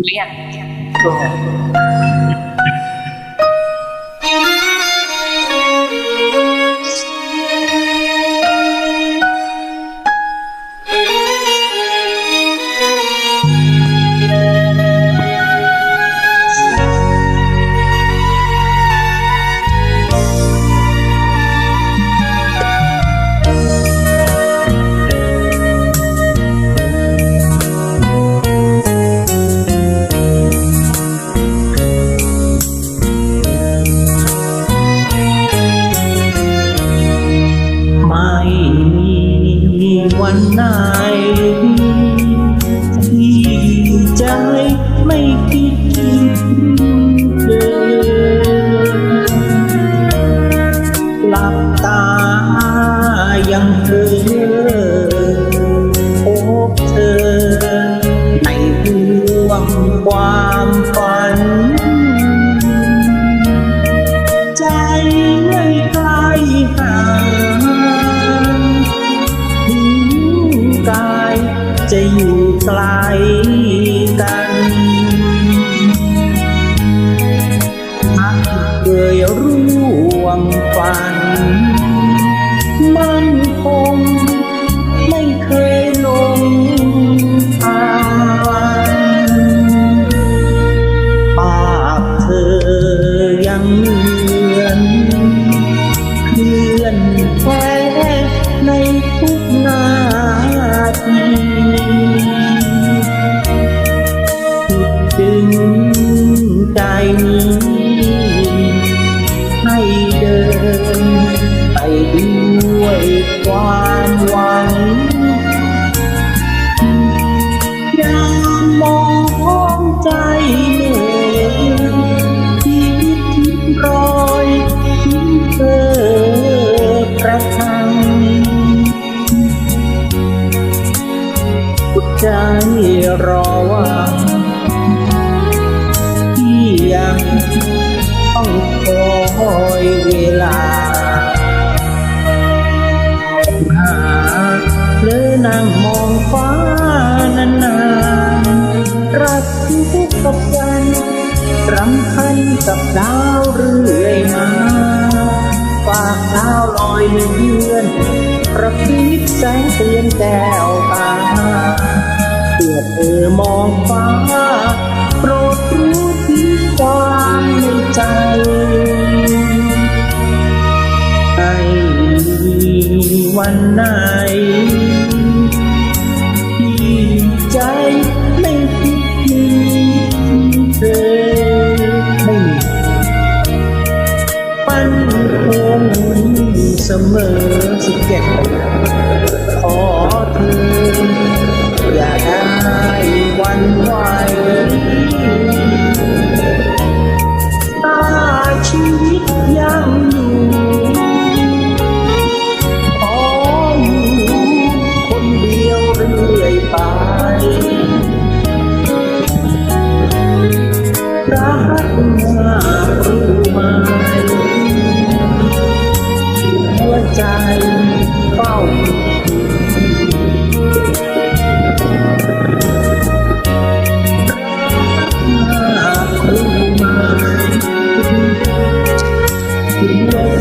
เรีย วันไหน ที่ใจไม่คิดถึงเธอหลับตายังเธอพบเธอในดวงวา ใกับวันรำพันกับดาวเรื่อยมาฝากดาวลอยเลือนประพริบแสงเตือนแก้วตาเพื่อเธอมองฟ้า โปรดรู้ถึงความในใจไม่มีวันไหน ปันคงเสมอสิเก็บขอเธออย่า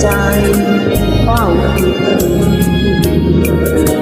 ใจเฝ้าคิดถึง